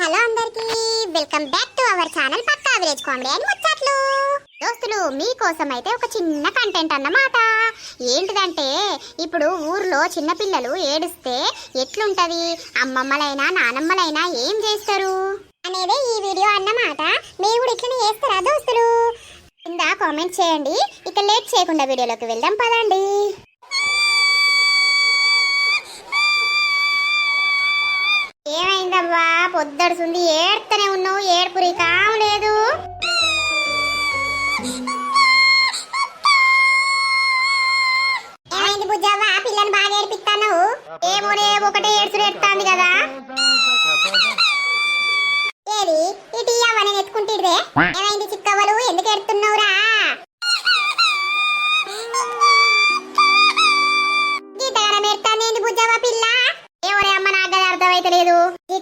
Hello అందరికి welcome back to our channel Pakka village comedy అని ముచ్చట్లు. దోస్తులు మీకోసం అయితే ఒక చిన్న కంటెంట్ అన్నమాట. ఏంటిదంటే ఇప్పుడు ఊర్లో చిన్నపిల్లలు ఏడిస్తే ఎట్లుంటది? అమ్మమ్మలైనా నానమ్మలైనా ఏం చేస్తారు? అనేదే ఈ వీడియో అన్నమాట. మీరు కూడా ఇట్లనే చేస్తారా దోస్తులు? కింద కామెంట్ చేయండి. ఇక లేట్ చేయకుండా వీడియోలోకి వెళ్దాం పదండి. ఏమైందవ్వా ఏడ్తనే ఉన్నావు ఏడుపురి కాము లేదు. ఏమైంది బుజ్జవ్వ? పిల్లని బాగా ఏడిపిస్తాను ఏమోనే ఒకటే ఏడ్చుడు ఏడుతాంది కదా. ఏది? ఇటు ఇయ్యవ్వ నేను ఏమైంది చిక్కవ్వలు? ఎందుకు ఎడుతున్నావురా గీతగానం బుజ్జవ్వ పిల్ల? ఎవరే అమ్మ నాకు అర్థమైతలేదు.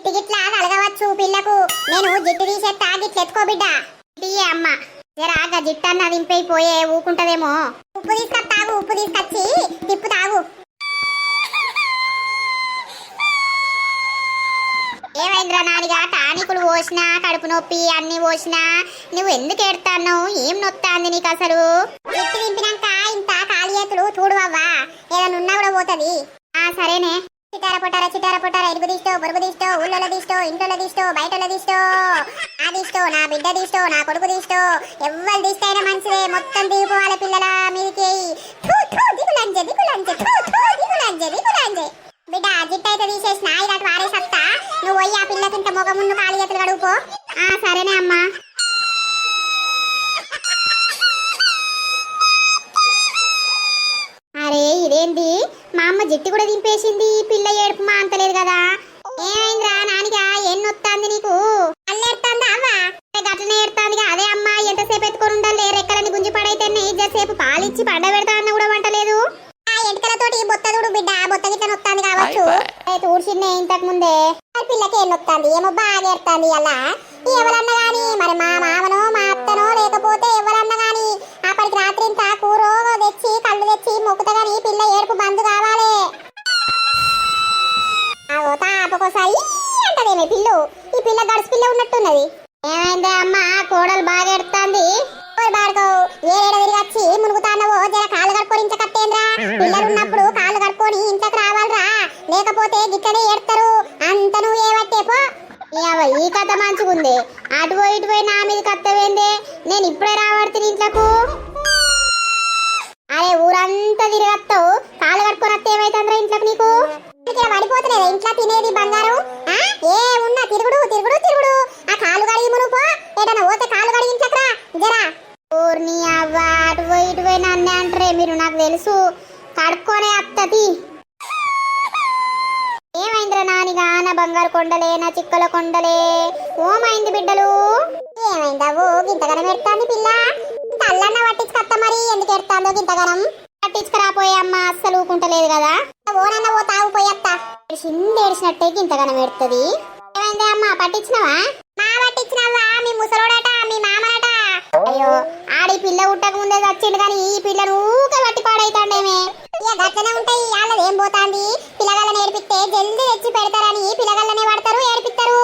జిట్టు గిట్లా కలగవచ్చు పిల్లకు. నేను జిట్టు తీసేస్తా గిట్ల ఎత్తుకో బిడ్డ. ఇయ్యే అమ్మ. జరాగా జిట్టన్న దింపై పోయే ఊకుంటదేమో. ఉప్పు తీసుకొస్తాగు ఉప్పు తీసుకొచ్చి తిప్పు తాగు. ఏమైందిరా నాదిగా టానికులు పోసినా కడుపు నొప్పి అన్ని పోసినా. నువ్వు ఎందుకు ఎడతావు ఏం నొత్తాంది నీకు అసలు? జిట్టు దింపినాక ఇంత ఖాళీ చేతులు చూడు అవ్వా. ఏదైనా ఉన్నా కూడా పోతుంది. ఆ సరేనే. చిటార పొటార చిటార పొటార ఇరుగు తీస్తో పొరుగు తీస్తో ఊళ్ళో తీస్తో ఇంట్లో తీస్తో బయట తీస్తో నా తీస్తో నా బిడ్డ తీస్తో నా కొడుకు తీస్తో ఎవ్వరు తీస్తైనా మంచిదే. మొత్తం దిగిపోవాలి పిల్లల మీదకి థూ, థూ, దిగులంజే దిగులంజే థూ, థూ, దిగులంజే దిగులంజే. బిడ్డ జిట్టు అయితే తీసేసిన వారే సత్తా నువ్వు పోయి ఆ పిల్లకింత మొగ ముందు కాలు చేతులు కడుగుపో. ఆ సరేనే అమ్మా. జట్టి కూడా దింపేసింది. పిల్ల ఏడుపు మా అంతలేదు కదా. ఏమైందిరా నానిగా? ఎన్నొత్తాంది నీకు? అల్లేడుతాందా అవ్వా? గట్లనే అదే అమ్మా ఎంతసేపు ఎత్తుకొని ఉండాలి? రెక్కలని గుంజి పడైతే ఇద్దసేపు పాలిచ్చి పండ పెడతా అన్న కూడా వంటలేదు ఆ ఎంటకలతోటి బొత్త చూడు బిడ్డ. బొత్త గిట్ల నొత్తాంది కావచ్చు. ఊడ్చిందే ఇంతకు ముందే. మరి పిల్లకి ఏం నొత్తాంది? ఏమో బాగా ఏడుతాంది అలా. ఎవరన్నా గాని మరి మా మామనో మా అత్తనో లేకపోతే ఎవరన్నా గాని అప్పటికి రాత్రి ఇంత కూరో తెచ్చి కళ్ళు తెచ్చి మొక్కుతా గాని పిల్ల ఏడుపు బంద్ అంటదేమే పిల్లు? ఈ పిల్ల గడుసు పిల్ల ఉన్నట్టున్నది. ఏమైంది అమ్మ? కోడలు బాగా ఎడుతుంది. బాడుకోవు బాడుకో ఏడ తిరిగి వచ్చి మునుగుతానవో? జర కాళ్ళు కడుక్కొని ఇంత కట్టేంద్రా పిల్లలు ఉన్నప్పుడు కాళ్ళు కడుక్కొని ఇంతకు రావాలరా. లేకపోతే గిక్కడే ఎడతారు. అంత నువ్వు ఏవట్టే పో. ఈ కథ మంచిగుంది. అటు పోయి ఇటు పోయి నా మీద కత్తవేందే నేను ఇప్పుడే రావడుతుంది ఇంట్లకు? అరే ఊరంతా తిరగత్తావు కాళ్ళు కట్టుకొని వస్తే ఏమైతుందిరా ఇంట్లోకి నీకు? ఇక్కడ పడిపోతలేదా? ఇంట్లో తినేది బంగారం? ఏ ఉన్నా తిరుగుడు తిరుగుడు తిరుగుడు. ఆ కాలు కడిగి మును పో. ఏదైనా పోతే కాలు కడిగించకరా. జరా. ఊర్ని అవ్వ అటు పోయి ఇటు పోయి నన్నే అంటారే మీరు నాకు తెలుసు. కడుక్కొనే అత్తది. ఏమైందిరా నానిగా? నా బంగారు కొండలే నా చిక్కల కొండలే. ఓమైంది బిడ్డలు. ఏమైందావు గింతగనం ఎడతాంది పిల్ల. ఇంత అల్లన్న పట్టించుకత్త మరి? ఎందుకు ఎడతాందో గింతగనం? పట్టించుకురాపోయే అమ్మ అస్సలు ఊకుంటలేదు కదా. ఓనన్న ఓ తాగు పోయత్త సింది ఏడిచినట్టే ఏమైంది అమ్మ పట్టించినవా? మా పట్టించినవా మీ ముసలోడట మీ మామనట అయ్యో ఆడి పిల్ల ఉట్టక ముందే చచ్చిండు కానీ ఈ పిల్లను ఊకే పట్టి పాడైతాండేమే ఇక గట్లనే ఉంటాయి వాళ్ళది ఏం పోతాంది? పిల్లగాళ్ళని ఏడిపిస్తే జల్దీ తెచ్చి పెడతారని పిల్లగాళ్ళనే పడతారు ఏడిపిస్తారు.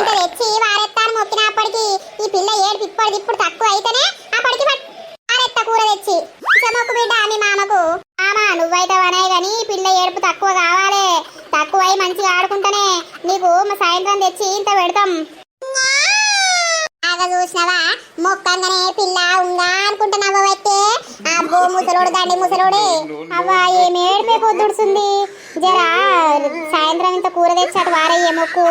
ఇంకా తెచ్చి వారెత్తాను మొక్కినప్పటికి ఈ పిల్ల ఏడిపి ఇప్పటిది ఇప్పుడు తక్కువ అయితేనే అప్పటికి పట్- వారెత్త కూర తెచ్చి. చెమకు బిడ్డ మీ మామకు. మామ నువ్వైతే వనే గాని పిల్ల ఏడుపు తక్కువ కావాలి. మంచిగా ఆడుకుంటానే నీకు మా సాయంత్రం తెచ్చి ఇంత పెడతాం. బాగా చూసినావా? మొక్కంగానే పిల్ల ఉందా అనుకుంటున్నావా అయితే? అబ్బో ముసలోడు దండి ముసలోడే. అవ్వా ఏమి ఏడిపే పొద్దుడుతుంది? జరా సాయంత్రం ఇంత కూర తెచ్చాడు వారయ్యే మొక్కు.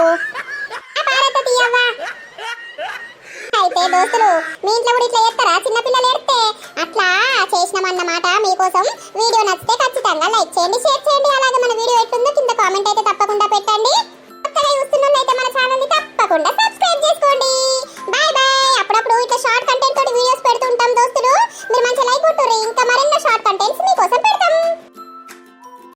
అయితే దోస్తులు మీ ఇంట్లో కూడా ఇట్లా చేస్తారా? చిన్న పిల్లలు ఏడితే? అట్లా చేసినామన్నమాట. మీకోసం వీడియో నచ్చితే ఖచ్చితంగా లైక్ చేయండి షేర్ చేయండి. అలాగే మన వీడియో ఎట్లుందో కామెంట్ అయితే తప్పకుండా